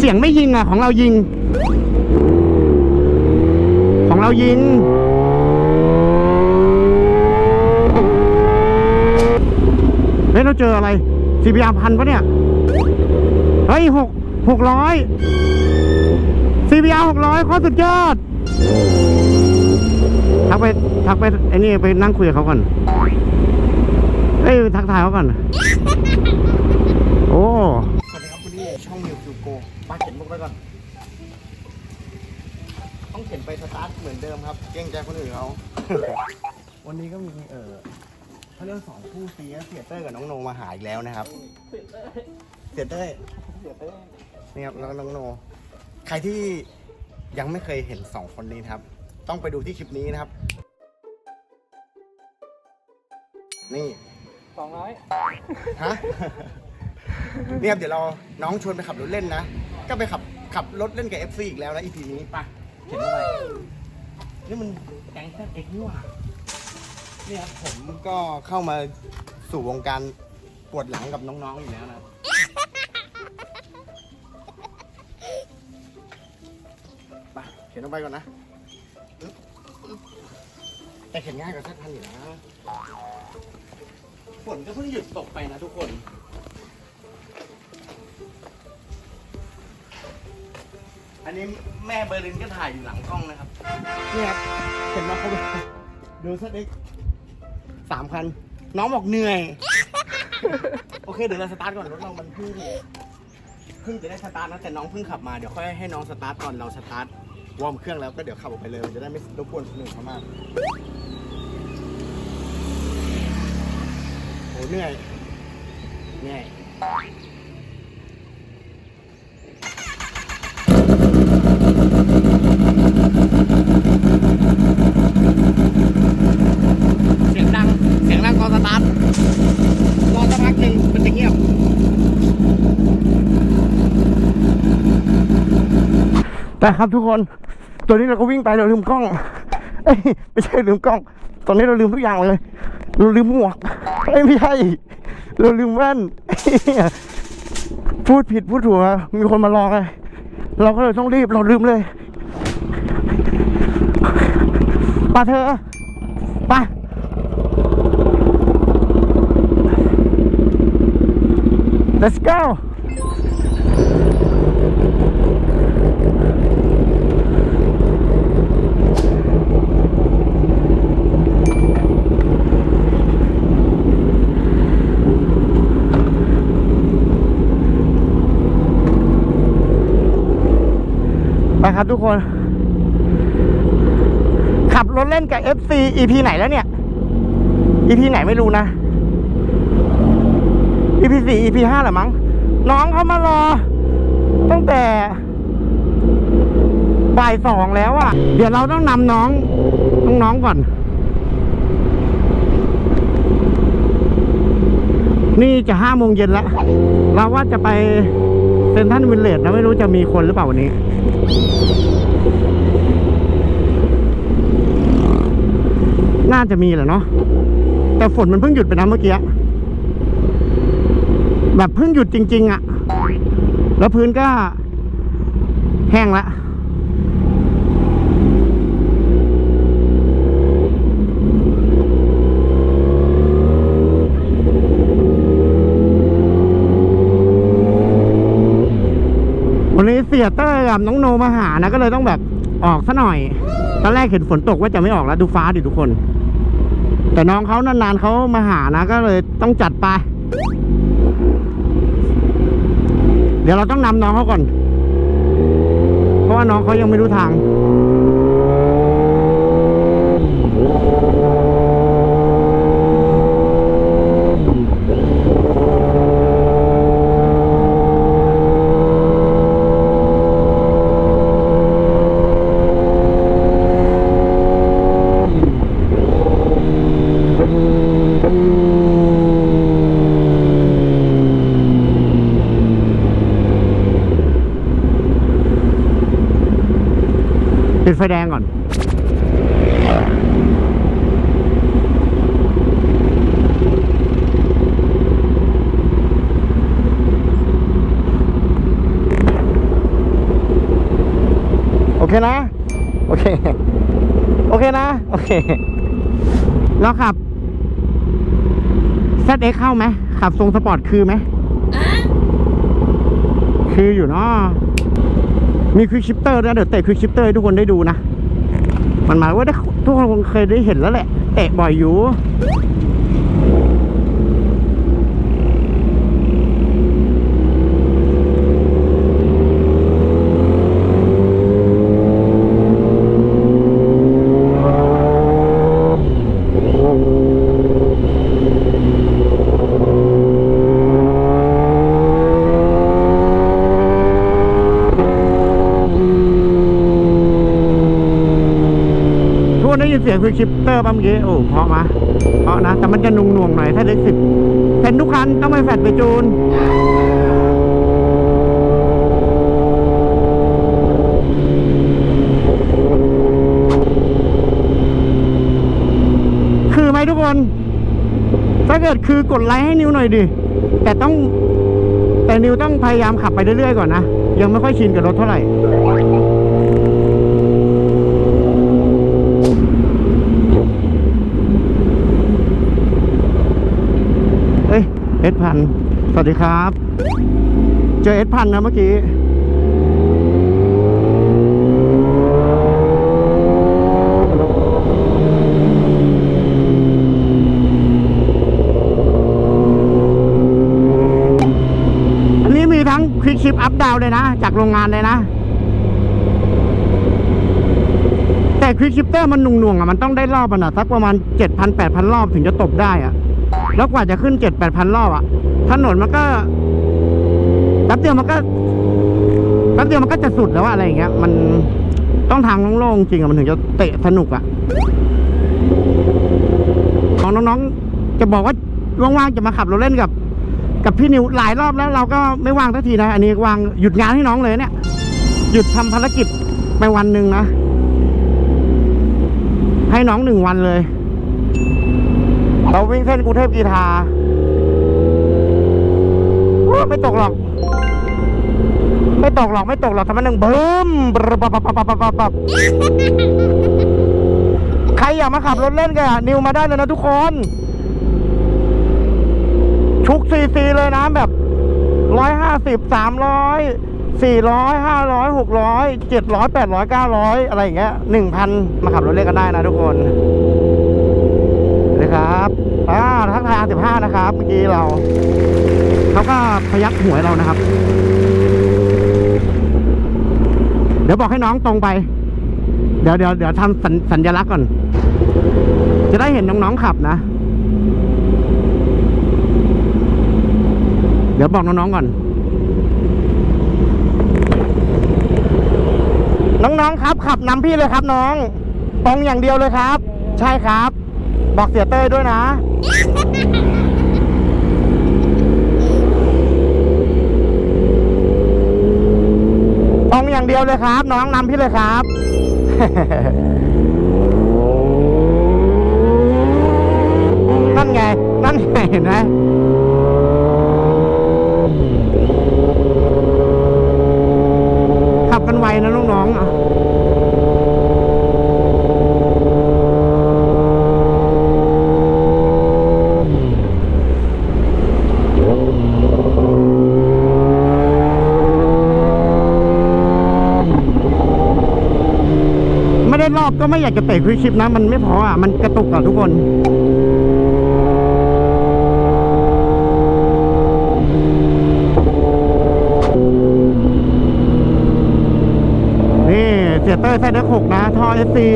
เสียงไม่ยิงอะ ของเรายิง ของเรายิง เฮ้ย เราเจออะไร CBR พันปะเนี่ย เฮ้ยหกหกร้อย CBR หกร้อยข้อสุดยอด ทักไป ทักไป ไอ้นี่ไปนั่งคุยกับเขาก่อน เฮ้ย ทักทายเขาก่อน โอ้ สวัสดีครับวันนี้ช่องมิวคิวโกมาเข็นพวกไปก่อน ต้องเข็นไปสตาร์ทเหมือนเดิมครับ เกรงใจคนอื่นเขา วันนี้ก็มีเออเขาเรียกว่าสองคู่ซีนะเสียเต้ยกับน้องโนมาหาอีกแล้วนะครับ เสียเต้ยนี่ครับแล้วก็น้องโน ใครที่ยังไม่เคยเห็นสองคนนี้นะครับ ต้องไปดูที่คลิปนี้นะครับ นี่ สองร้อยฮะ เนี่ยครับเดี๋ยวเราน้องชวนไปขับรถเล่นนะ ก็ไปขับขับรถเล่นกับ FC อีกแล้วนะ EP นี้ไปะ เห็นอะไรนี่มันแก๊งแซดเอ็กนี่หว่าเนี่ยครับผมก็เข้ามาสู่วงการปวดหลังกับน้องๆอยู่แล้วนะไปเข็นออกไปก่อนนะอึ๊บอึ๊บแต่เข็นง่ายกว่าแซดพันอยู่นะฝนก็เพิ่งหยุดตกไปนะทุกคน อันนี้แม่เบอร์ลินก็ถ่ายอยู่หลังกล้องนะครับ นี่ครับเห็นไหมเขาดูสักนิดสามคัน น้องบอกเหนื่อย โอเค เดี๋ยวเราสตาร์ทก่อนรถเรามันเพิ่งเพิ่งจะได้สตาร์ทนะแต่น้องเพิ่งขับมาเดี๋ยวค่อยให้น้องสตาร์ทก่อนเราสตาร์ทวอร์มเครื่องแล้วก็เดี๋ยวขับออกไปเลยมันจะได้ไม่รบกวนคนอื่นเขามากโอ้เหนื่อยเหนื่อย เสียงดัง เสียงดังตอนสตาร์ท รอสักพักหนึ่งมันจะเงียบ แต่ครับทุกคน ตัวนี้เราก็วิ่งไปเราลืมกล้อง เอ้ยไม่ใช่ลืมกล้อง ตอนนี้เราลืมทุกอย่างเลย เราลืมหมวกเอ้ยไม่ใช่ เราลืมแว่น พูดผิดพูดถูกอะมีคนมาลองเลยเราก็เลยต้องรีบเราลืมเลยไปเธอไป Let's go ครับทุกคน ขับรถเล่นกับ FC EP ไหนแล้วเนี่ย EP ไหนไม่รู้นะ EP สี่ EP ห้าหรอมั้ง น้องเขามารอ ตั้งแต่บ่ายสองแล้วอะ่ะ เดี๋ยวเราต้องนำน้องน้องๆก่อน นี่จะห้าโมงเย็นแล้ว เราว่าจะไปเซนทรันวิลเลจนะไม่รู้จะมีคนหรือเปล่าวันนี้ น่าจะมีแหละเนาะแต่ฝนมันเพิ่งหยุดไปนะเมื่อกี้แบบเพิ่งหยุดจริง ๆอะ่ะ แล้วพื้นก็แห้งละวันนี้เสียเตอ แบบน้องโนมาหานะ ก็เลยต้องแบบออกซะหน่อย ตอนแรกเห็นฝนตกว่าจะไม่ออกแล้วดูฟ้าดิทุกคน แต่น้องเขานานๆเขามาหานะ ก็เลยต้องจัดไป เดี๋ยวเราต้องนำน้องเขาก่อน เพราะว่าน้องเขายังไม่รู้ทาง ติดไฟแดงก่อนเคนะ โอเค โอเคนะ โอเค แล้วขับ ZX เข้าไหมขับทรงสปอร์ตคือไหม คืออยู่เนาะ มีควิกชิปเตอร์ด้วยเดี๋ยวเตะควิกชิปเตอร์ให้ทุกคนได้ดูนะ มันหมายว่าทุกคนคงเคยได้เห็นแล้วแหละ เตะบ่อยอยู่ ทุก คนได้ยินเสียงควิกชิปเตอร์ป่ะมื่อกี้โอ้เพราะมาเพราะนะ แต่มันจะนุ่งหน่วงหน่อยถ้าเล็กสิบเห็นทุกคันต้องไปแฟดไปจูนคือไหมทุกคน ถ้าเกิดคือกดไลค์ให้นิวหน่อยดิ แต่ต้อง แต่นิวต้องพยายามขับไปเรื่อยๆก่อนนะ ยังไม่ค่อยชินกับรถเท่าไหร่ เอสพันสวัสดีครับ เจอเอสพันนะเมื่อกี้อันนี้มีทั้งคลิกชิปอัพดาวเลยนะ จากโรงงานเลยนะ แต่ควิกชิปเตอร์มันหน่วงๆอะมันต้องได้รอบมันอะสักประมาณเจ็ดพันแปดพันรอบถึงจะตบได้อะ แล้วกว่าจะขึ้นเจ็ดแปดพันรอบอะถนนมันก็แป๊บเดียวมันก็แป๊บเดียวมันก็จะสุดแล้วอะอะไรอย่างเงี้ย มันต้องทางโล่งๆจริงอะมันถึงจะเตะสนุกอะของน้องๆจะบอกว่าว่างๆจะมาขับรถเล่นกับ กับพี่นิวหลายรอบแล้วเราก็ไม่ว่างสักทีนะ อันนี้วางหยุดงานให้น้องเลยเนี่ย หยุดทำภารกิจไปวันหนึ่งนะ ให้น้องหนึ่งวันเลย เราวิ่งเส้นกรุงเทพกีทาไม่ตกหรอก ไม่ตกหรอก ไม่ตกหรอกทำไมหนึ่งเบิ้มบรบบบบบบบใครอยากมาขับรถเล่นกันนิวมาได้เลยนะทุกคน ชุกซีซีเลยนะแบบร้อยห้าสิบสามร้อยสี่ร้อยห้าร้อยหกร้อยเจ็ดร้อยแปดร้อยเก้าร้อยอะไรอย่างเงี้ยหนึ่งพันมาขับรถเล่นกันได้นะทุกคน ครับอ่าทักทายสิบห้านะครับ เมื่อกี้เรา เขาก็พยักหัวเรานะครับ เดี๋ยวบอกให้น้องตรงไป เดี๋ยวเดี๋ยวเดี๋ยวทำสัญสัญลักษณ์ก่อน จะได้เห็นน้องๆขับนะ เดี๋ยวบอกน้องๆก่อนน้องๆครับ ขับนำพี่เลยครับน้อง ตรงอย่างเดียวเลยครับ ใช่ครับ บอกเสียเต้ยด้วยนะ ตรงอย่างเดียวเลยครับ น้องนำพี่เลยครับ นั่นไง นั่นไงเห็นไหม ขับกันไวนะน้องๆอะ ไม่ ไม่อยากจะเตะควิกชิปนะ มันไม่พออะ มันกระตุกอะทุกคนเสียเตอร์ไซเดอร์หกนะ ท่อเอสซี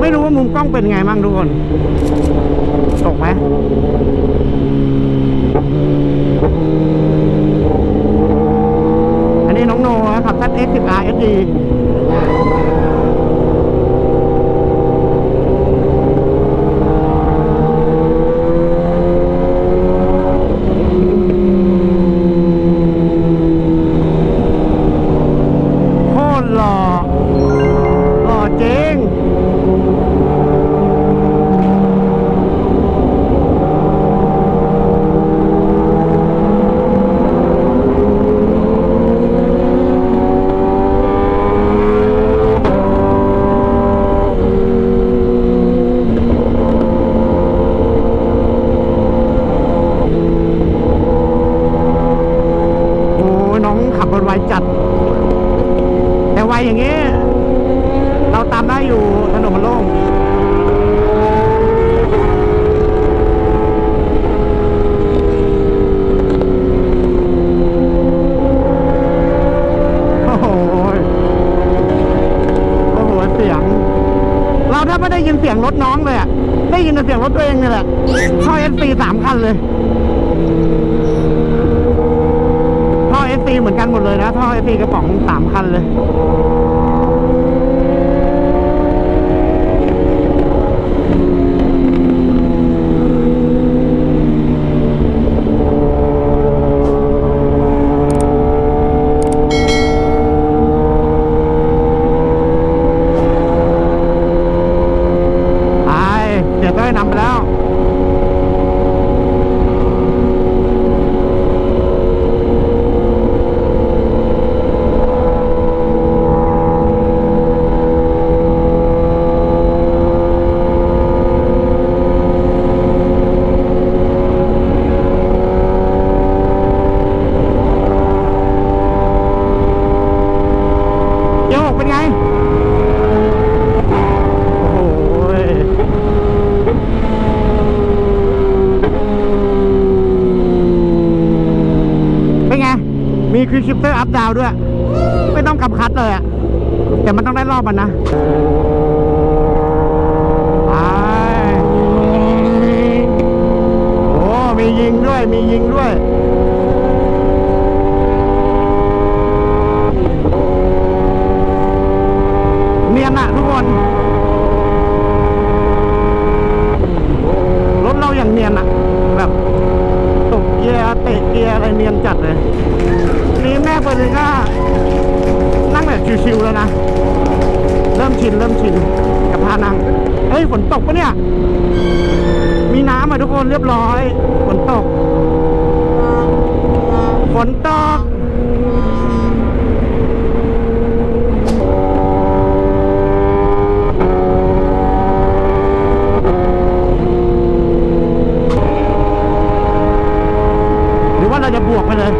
ไม่รู้ว่ามุมกล้องเป็นไงบ้างทุกคน ตกไหม อันนี้น้องโนนะขับซัด X10R SD แต่ เสียงรถตัวเองนี่แหละท่อเอสซีสามคันเลยท่อเอสซีเหมือนกันหมดเลยนะท่อเอสซีกระป๋องสามคันเลย ไปเสียเต้ยนำไปแล้ว โยกเป็นไง โอ้โห เป็นไง มี คลิปชิปเตอร์อัพดาวด้วย ไม่ต้องกำคัดเลยอะแต่มันต้องได้รอบมันนะโอ้มียิงด้วย มียิงด้วยเนียนอะทุกคนรถเราอย่างเนียนอะแบบตกเกียร์เตะเกียร์อะไรเนียนจัดเลย นี่แม่เปิดเลยก็นั่งแบบชิวๆแล้วนะ เริ่มชินเริ่มชินกับพานั่งเฮ้ยฝนตกปะเนี่ย มีน้ำอะทุกคนเรียบร้อย ฝนตก ฝนตก หรือว่าเราจะบวกไปเลย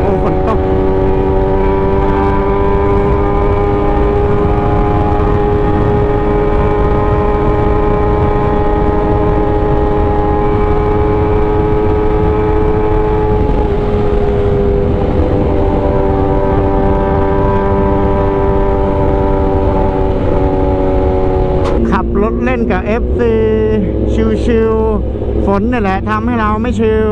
โอ้ฝนตก ขับรถเล่นกับ FC ชิวๆฝ นนี่แหละทำให้เราไม่ชิว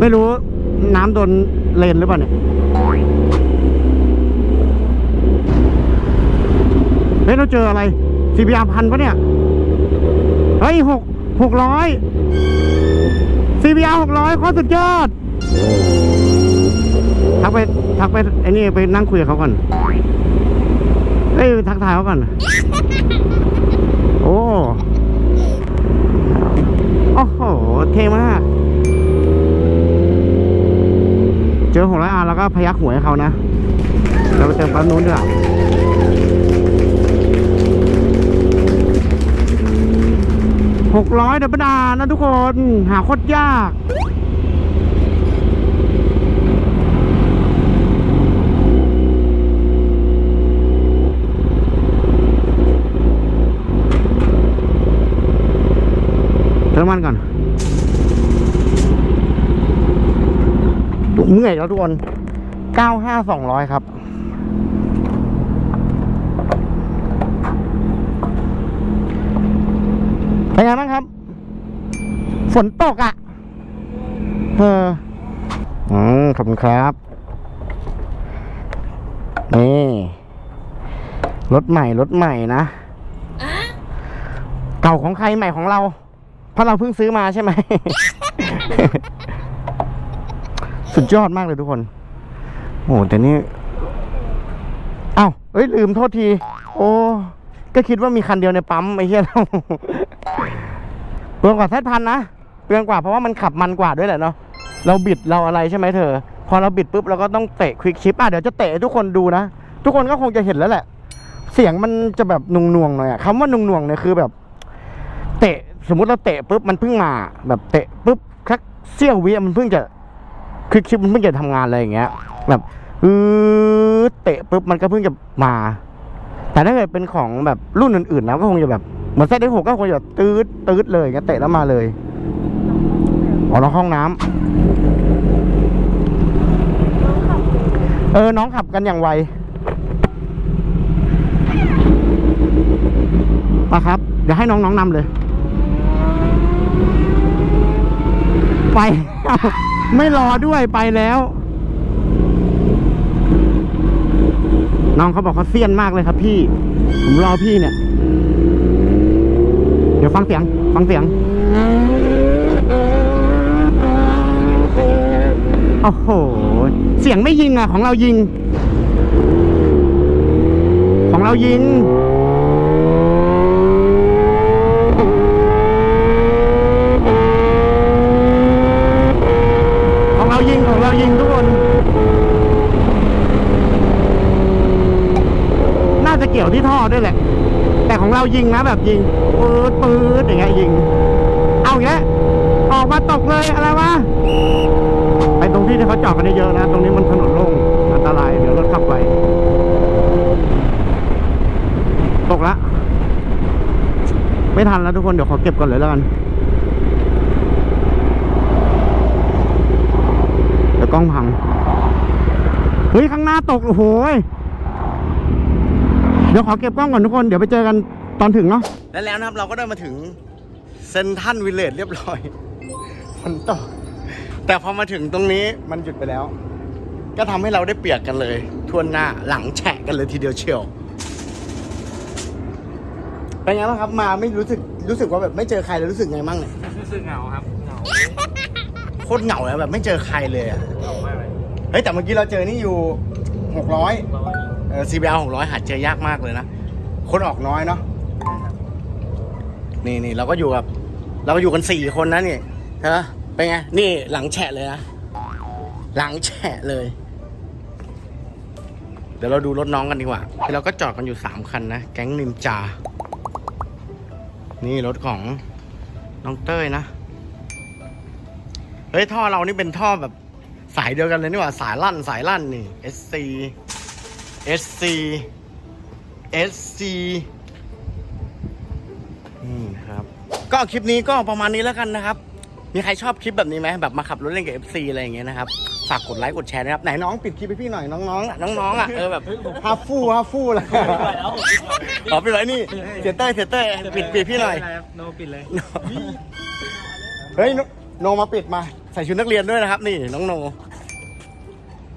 ไม่รู้น้ำโดนเลนหรือเปล่าเนี่ยเฮ้ยเราเจออะไร CBR พันปะเนี่ย เฮ้ยหกหกร้อย CBR หกร้อยโคตรสุดยอด ทักไปทักไปไอ้นี่ไปนั่งคุยกับเขาก่อนเอ้ยทักทายเขาก่อน โอ้ โอ้โห เท่มาก เจอหกร้อยอาร์แล้วก็พยักหัวให้เขานะ เราไปเติมปั๊มนู้นดีกว่าหกร้อยเดบดานะทุกคน หาโคตรยาก น้ำมันก่อนเมื่อยแล้วทุกคน95 200ครับ เป็นไงบ้างครับ ฝนตกอะ เออ อืมขอบคุณครับ นี่ รถใหม่ รถใหม่นะ เก่าของใครใหม่ของเรา เพราะเราเพิ่งซื้อมาใช่ไหม สุดยอดมากเลยทุกคน โอ้แต่นี่เอ้าเอ้ย ลืมโทษที โอ้ ก็คิดว่ามีคันเดียวในปั๊มไอ้เหี้ยเราเปลืองกว่าแซดพันนะเปลืองกว่าเพราะว่ามันขับมันกว่าด้วยแหละเนาะเราบิดเราอะไรใช่ไหมเธอ พอเราบิดปุ๊บเราก็ต้องเตะควิกชิปอะเดี๋ยวจะเตะทุกคนดูนะ ทุกคนก็คงจะเห็นแล้วแหละ เสียงมันจะแบบนุ่งๆหน่อยอะคำว่านุ่งๆเนี่ยคือแบบ เตะ สมมติเราเตะปุ๊บมันเพิ่งมา แบบเตะปุ๊บแค่เสี้ยววิมันเพิ่งจะคลิกชิปมันเพิ่งจะทำงานอะไรอย่างเงี้ย แบบอือเตะปุ๊บมันก็เพิ่งจะมา แต่ถ้าเกิดเป็นของแบบรุ่นอื่นๆนะก็คงจะแบบเหมือนเซตหกก็คงจะตืดตืดเลยงั้นเตะแล้วมาเลยอ๋อน้องห้องน้ำเออ น้องขับกันอย่างไวมาครับ เดี๋ยวให้น้องๆนำเลย ไป ไม่รอด้วยไปแล้ว น้องเขาบอกเขาเซียนมากเลยครับพี่ ผมรอพี่เนี่ย เดี๋ยวฟังเสียง ฟังเสียงโอ้โห เสียงไม่ยิงอะ ของเรายิง ของเรายิงของเรายิง ของเรายิงทุกคน น่าจะเกี่ยวที่ท่อด้วยแหละ แต่ของเรา ยิงนะแบบยิงปืดปืดอย่างเงี้ยยิง เอาอย่างเงี้ยออกมาตกเลยอะไรวะไปตรงที่ที่เขาจอดกันเยอะนะ ตรงนี้มันถนนโล่งอันตราย เดี๋ยวรถขับไป ตกละ ไม่ทันแล้วทุกคน เดี๋ยวขอเก็บก่อนเลยแล้วกัน เดี๋ยวกล้องพัง เฮ้ย ข้างหน้าตก โอ้โห เดี๋ยวขอเก็บกล้องก่อนทุกคน เดี๋ยวไปเจอกัน ตอนถึงเนาะและแล้วนะครับเราก็ได้มาถึงเซนทันวิลเลจเรียบร้อยฝนตกแต่พอมาถึงตรงนี้มันหยุดไปแล้ว ก็ทำให้เราได้เปียกกันเลยทวนหน้าหลังแฉะกันเลยทีเดียวเชียวเป็นไงบ้างครับมาไม่รู้สึกรู้สึกว่าแบบไม่เจอใครเลยรู้สึกไงบ้างเนี่ยรู้สึกเหงาครับเหงาโคตรเหงาเลยแบบไม่เจอใครเลยอะเหงามากเลยเฮ้ยแต่เมื่อกี้เราเจอนี่อยู่หกร้อยเราก็เออ CBR หกร้อยหาเจอยากมากเลยนะ คนออกน้อยเนาะ นี่นี่เราก็อยู่กับ เราก็อยู่กันสี่คนนะนี่เฮ้เป็นไง นี่หลังแฉะเลยนะ หลังแฉะเลย เดี๋ยวเราดูรถน้องกันดีกว่าเราก็จอดกันอยู่สามคันนะ แก๊งนินจา นี่รถของน้องเต้ยนะ เฮ้ย ท่อเรานี่เป็นท่อแบบสายเดียวกันเลยนี่หว่า สายลั่นสายลั่นนี่ SC SC SC นี่ครับ ก็คลิปนี้ก็ประมาณนี้แล้วกันนะครับ มีใครชอบคลิปแบบนี้ไหมแบบมาขับรถเล่นกับ FC อะไรอย่างเงี้ยนะครับ ฝากกดไลค์กดแชร์นะครับ ไหนน้องปิดคลิปให้พี่หน่อยน้องๆอะน้องๆอะเออแบบฮาฟู่ฮาฟู่เลยขอปิดไว้นี่เสียเต้ยเสียเต้ยปิดปิดพี่หน่อย โนปิดเลย เฮ้ยโนโนมาปิดมา ใส่ชุดนักเรียนด้วยนะครับ นี่น้องโน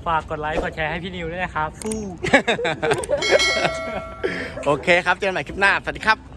ฝากกดไลค์กดแชร์ให้พี่นิวด้วยนะครับฟู่ โอเคครับเจอกันใหม่คลิปหน้าสวัสดีครับ